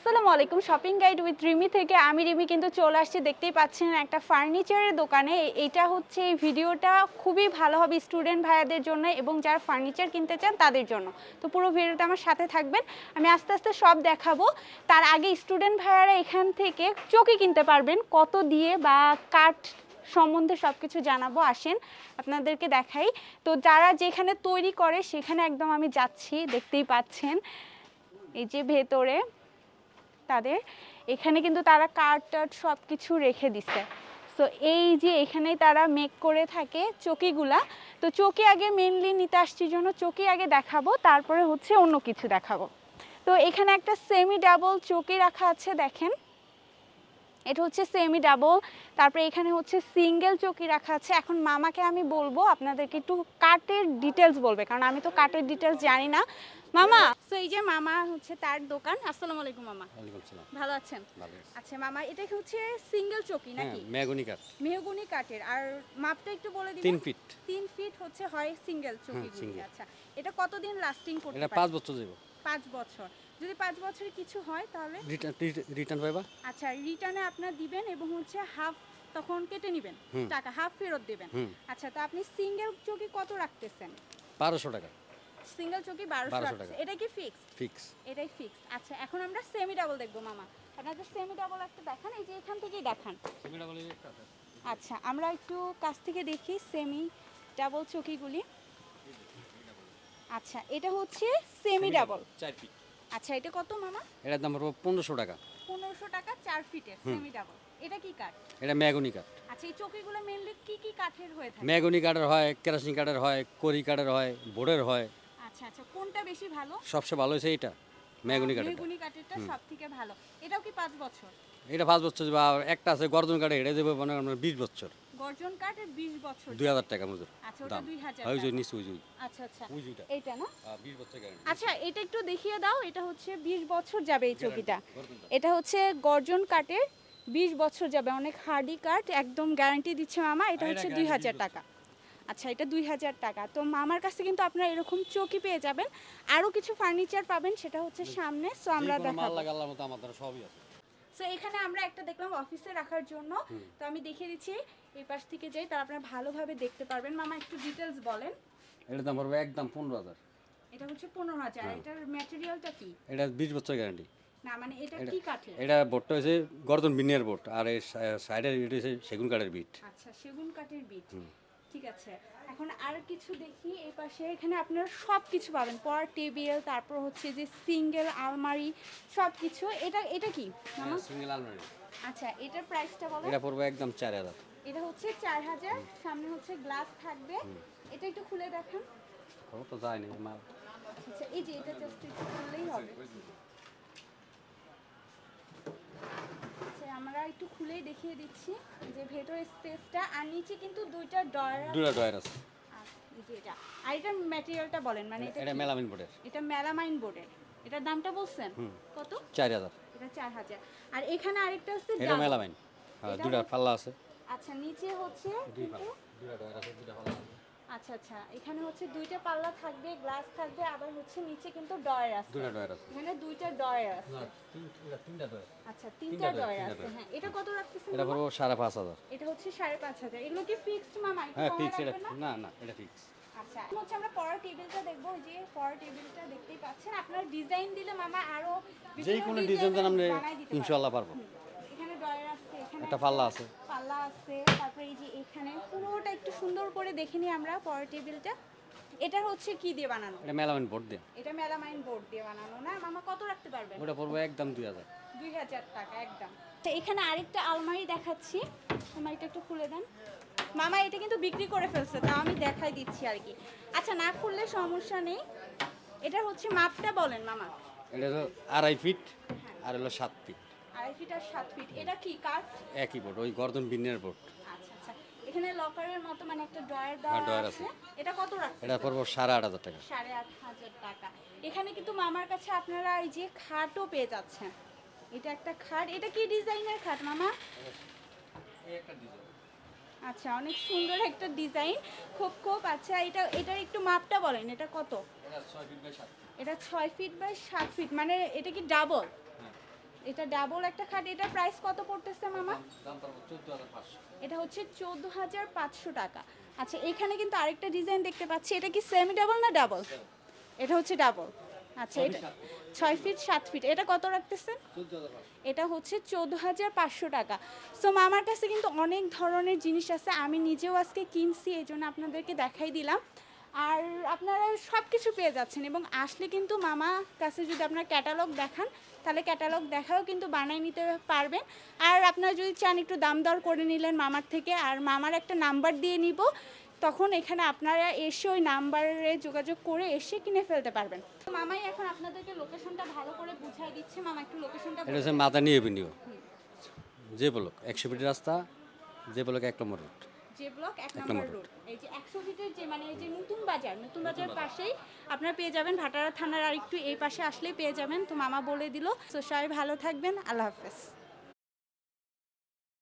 আসসালামু আলাইকুম। Shopping guide with Rimi থেকে আমি রিমি কিন্তু চলে আসছি। দেখতেই পাচ্ছেন একটা ফার্নিচারের দোকানে। এ- এটা হচ্ছে এই ভিডিওটা খুবই ভালো হবে স্টুডেন্ট ভাইয়াদের জন্য এবং যারা ফার্নিচার কিনতে চান তাদের জন্য। তো পুরো ভিডিওটা আমার সাথে থাকবেন। আমি আস্তে আস্তে সব দেখাবো। তার আগে স্টুডেন্ট ভাইয়ারা এখান থেকে চকি কিনতে পারবেন। কত দিয়ে বা কাঠ সম্বন্ধে সব কিছু জানাব। আসেন, আপনাদেরকে দেখাই। তো যারা যেখানে তৈরি করে সেখানে একদম আমি যাচ্ছি। দেখতেই পাচ্ছেন। এই যে ভেতরে তাদের। এখানে কিন্তু তারা কার্ড টার্ড সব কিছু রেখে দিছে। তো এই যে এখানেই তারা মেক করে থাকে চকিগুলা। তো চকি আগে মেনলি নিতে আসছি জন্য চকি আগে দেখাবো, তারপরে হচ্ছে অন্য কিছু দেখাবো। তো এখানে একটা সেমি ডাবল চকি রাখা আছে, দেখেন। এটা হচ্ছে সেমি ডাবল তারপরে এখানে হচ্ছে সিঙ্গেল চকি রাখা আছে। এখন মামাকে আমি বলব আপনাদেরকে একটু কাটের ডিটেলস বলবে কারণ আমি তো কাটের ডিটেলস জানি না। মামা তো এই যে মামা হচ্ছে তার দোকান আসসালামু আলাইকুম মামা। ভালো আছেন? আচ্ছা মামা এটা কি হচ্ছে সিঙ্গেল চকি হ্যাঁ নাকি? মেগুনি কাঠ। মেহগুনি কাঠের আর মাপটা একটু বলে দিন তিন ফিট তিন ফিট হচ্ছে হয় সিঙ্গেল চকি। আচ্ছা। এটা কতদিন লাস্টিং করতে পারে এটা পারে? পাঁচ বছর যাব পাঁচ বছর। যদি পাঁচ বছরে কিছু হয় তাহলে? রিটার্ন পাইবা? আচ্ছা রিটার্নে আপনার দিবেন এবং হচ্ছে হাফ তখন কেটে নেবেন টাকা হাফ ফেরত দেবেন। আচ্ছা তো আপনি সিঙ্গেল চকি কত রাখতেছেন? বারোশো টাকা। সিঙ্গেল চকি বারোশো 1200 রাখতেছে টাকা। এটা কি ফিক্স ফিক্স এটাই ফিক্স আচ্ছা এখন আমরা সেমি ডাবল দেখব মামা। আপনাদের সেমি ডাবল একটা দেখান এই যে এখান থেকেই দেখান। আচ্ছা আমরা একটু কাছ থেকে দেখি সেমি ডাবল চকিগুলি আচ্ছা এটা হচ্ছে সেমি ডাবল চার ফিট আচ্ছা এটা কত মামা? এটার দাম পড়ব পনেরোশো টাকা। পনেরোশো টাকা চার ফিটের সেমি ডাবল এটা কি কাঠ? এটা মেগুনি কাঠ। আচ্ছা এই চকিগুলো মেনলি কি কি কাঠের হয়ে থাকে? মেগুনি কাঠের হয় কেরাসিন কাঠের হয় করি কাঠের হয় বোর্ডের হয়। আচ্ছা আচ্ছা কোনটা বেশি ভালো? সবচেয়ে ভালো হয়েছে এইটা মেগুনি কাঠের বেগুনি কাঠেরটা সব থেকে ভালো। এটাও কি পাঁচ বছর? এটা পাঁচ বছর যাবে আর একটা আছে গর্জন কাঠে এটা দেবে মানে আপনার বিশ বছর। গর্জন কাঠের বিশ বছর দুই হাজার টাকা মজুর। আচ্ছা ওটা দাম। দুই হাজার ওই যে নিচে ওই আচ্ছা আচ্ছা। ওইটা। না? আহ, বিশ বছর গ্যারান্টি আচ্ছা এটা একটু দেখিয়ে দাও এটা হচ্ছে বিশ বছর যাবে এই চকিটা। এটা হচ্ছে গর্জন কাঠের বিশ বছর যাবে অনেক হার্ডি কাঠ একদম গ্যারান্টি দিচ্ছে মামা এটা এটা হচ্ছে দুই guarantee হাজার দিচ্ছে। টাকা। আচ্ছা এটা দুই হাজার টাকা। তো মামার কাছে কিন্তু আপনারা এরকম চকি পেয়ে যাবেন। আরও কিছু ফার্নিচার পাবেন সেটা হচ্ছে সামনে সো আমরা দেখাবো। লাগা আল্লাহর মতো আমাদের সবই আছে। সো এখানে আমরা একটা দেখলাম অফিসে রাখার জন্য। তো আমি দেখিয়ে দিচ্ছি এই পাশ থেকে যাই তার আপনারা ভালোভাবে দেখতে পারবেন। মামা একটু ডিটেলস বলেন। এটার দাম পড়বে একদম পনেরো হাজার। এটা হচ্ছে পনেরো হাজার। এটার ম্যাটেরিয়ালটা কি? এটা বিশ বছর গ্যারান্টি না মানে এটা এটা- কি কাঠের? এটা বোর্ডটা হয়েছে গর্দন বিনিয়ার বোর্ড আর এই সাইডের এটা হচ্ছে সেগুন কাঠের বিট আচ্ছা সেগুন কাঠের বিট ঠিক আছে। এখন আর কিছু দেখি এই পাশে এখানে আপনারা সব কিছু পাবেন। পর টেবিল তারপর হচ্ছে যে সিঙ্গেল আলমারি সব কিছু এটা এটা কি সিঙ্গেল আলমারি। আচ্ছা এটার প্রাইসটা বলো। এটা পড়বে একদম চার হাজার। এটা হচ্ছে চার হাজার সামনে হচ্ছে গ্লাস থাকবে। এটা একটু খুলে দেখান। তো যায়নি মাল আচ্ছা এই যে এটা জাস্ট একটু খুললেই হবে আচ্ছা আমরা একটু খুলেই দেখিয়ে দিচ্ছি যে ভেতরের স্পেসটা আর নিচে কিন্তু দুইটা ডয়ার দুটা ডয়ার আছে। এটা। আর এটার ম্যাটেরিয়ালটা বলেন মানে এটা এটা কি? বোর্ডের। এটা মেলামাইন বোর্ডের। এটার দামটা বলছেন? কত? চার হাজার। এটা চার হাজার। আর এখানে আরেকটা আছে এটা মেলামাইন। হ্যাঁ এটা হচ্ছে- পাল্লা আছে। আচ্ছা নিচে হচ্ছে দুটা ডয়ার আছে দুটা পাল্লা আছে। আচ্ছা আচ্ছা। এখানে হচ্ছে দুইটা পাল্লা থাকবে গ্লাস থাকবে আবার হচ্ছে নিচে কিন্তু ডয়ার আছে। দুটা ডয়ার আছে। এখানে দুইটা ডয়ার আছে। না তিনটা ডয়ার আচ্ছা তিনটা ডয়ার, আছে। হ্যাঁ এটা কত রাখতেছেন এটা পাঁচ হাজার। এটা হচ্ছে সাড়ে পাঁচ হাজার। এগুলো কি ফিক্সড মামা হ্যাঁ কমায় ফিক্স এটা রাখবেন না? না এটা ফিক্স আচ্ছা এখন হচ্ছে আমরা পড়ার টেবিলটা দেখব। ওই যে পড়ার টেবিলটা দেখতেই পাচ্ছেন। আপনার ডিজাইন দিলে মামা আরও যেই কোনো ডিজাইন দেন আমরা। ইনশাল্লাহ পারব। এখানে ডয়ার আছে এখানে একটা পাল্লা আছে। পাল্লা আছে। তারপরে এই যে এখানে পুরোটা একটু সুন্দর করে দেখে নিই আমরা পড়ার টেবিলটা। এটা হচ্ছে কি দিয়ে বানানো? এটা মেলামিন বোর্ড দিয়ে। এটা মেলামাইন বোর্ড দিয়ে বানানো। না মামা কত রাখতে পারবেন? ওটা পড়ব একদম দুই হাজার। দুই হাজার টাকা একদম। আচ্ছা এখানে আরেকটা আলমারি দেখাচ্ছি। আলমারিটা একটু খুলে দেন। মামা এটা কিন্তু বিক্রি করে ফেলছে তাও আমি দেখাই দিচ্ছি আর কি। আচ্ছা না খুললে সমস্যা নেই। এটা হচ্ছে মাপটা বলেন মামা। এটা হলো আড়াই ফিট আর হলো সাত ফিট। আড়াই ফিট আর সাত ফিট। এটা কি কাঠ? একই বোর্ড ওই গর্দন বিনিয়ার বোর্ড। আচ্ছা আচ্ছা। এখানে লকারের মতো মানে একটা ড্রয়ার দেওয়া হ্যাঁ, আছে। আছে। এটা কত রাখতে এটা পড়ব সাড়ে আট হাজার টাকা। সাড়ে আট হাজার টাকা। এখানে কিন্তু মামার কাছে আপনারা এই যে খাটও পেয়ে যাচ্ছেন। এটা একটা খাট। এটা কি ডিজাইনের খাট মামা? আচ্ছা অনেক সুন্দর একটা ডিজাইন। খুব খুব। আচ্ছা এটা এটার একটু মাপটা বলেন এটা কত? এটা ছয় ফিট বাই সাত ফিট। মানে এটা কি ডাবল? এটা ডাবল একটা খাট এটা প্রাইস কত পড়তেছে মামা? এটা হচ্ছে চোদ্দ হাজার পাঁচশো টাকা। আচ্ছা এখানে কিন্তু আরেকটা ডিজাইন দেখতে পাচ্ছি। এটা কি সেমি ডাবল না ডাবল এটা হচ্ছে ডাবল আচ্ছা এটা ছয় ফিট সাত ফিট এটা কত রাখতেছেন? এটা হচ্ছে চোদ্দ হাজার পাঁচশো টাকা। সো মামার কাছে কিন্তু অনেক ধরনের জিনিস আছে। আমি নিজেও আজকে কিনছি এই জন্য আপনাদেরকে দেখাই দিলাম। আর আপনারা সব কিছু পেয়ে যাচ্ছেন এবং আসলে কিন্তু মামা কাছে যদি আপনার ক্যাটালগ দেখান তাহলে ক্যাটালগ দেখাও কিন্তু বানাই নিতে পারবেন। আর আপনারা যদি চান একটু দাম দর করে নিলেন মামার থেকে আর মামার একটা নাম্বার দিয়ে নিব তখন এখানে আপনারা এসে ওই নাম্বারে যোগাযোগ করে এসে কিনে ফেলতে পারবেন। মামাই এখন আপনাদেরকে লোকেশনটা ভালো করে বুঝাই দিচ্ছে। মামা একটু লোকেশনটা এটা হচ্ছে মাথা নিয়ে এভিনিউ যে বলক একশো ফিট রাস্তা যে বলক এক নম্বর রোড যে ব্লক এক নম্বর রোড। এই যে একশো ফিটের যে মানে এই যে নতুন বাজার নতুন বাজার পাশেই আপনারা পেয়ে যাবেন ভাটারা থানার আর একটু এই পাশে আসলেই পেয়ে যাবেন। তো মামা বলে দিল। তো সবাই ভালো থাকবেন। আল্লাহ হাফেজ।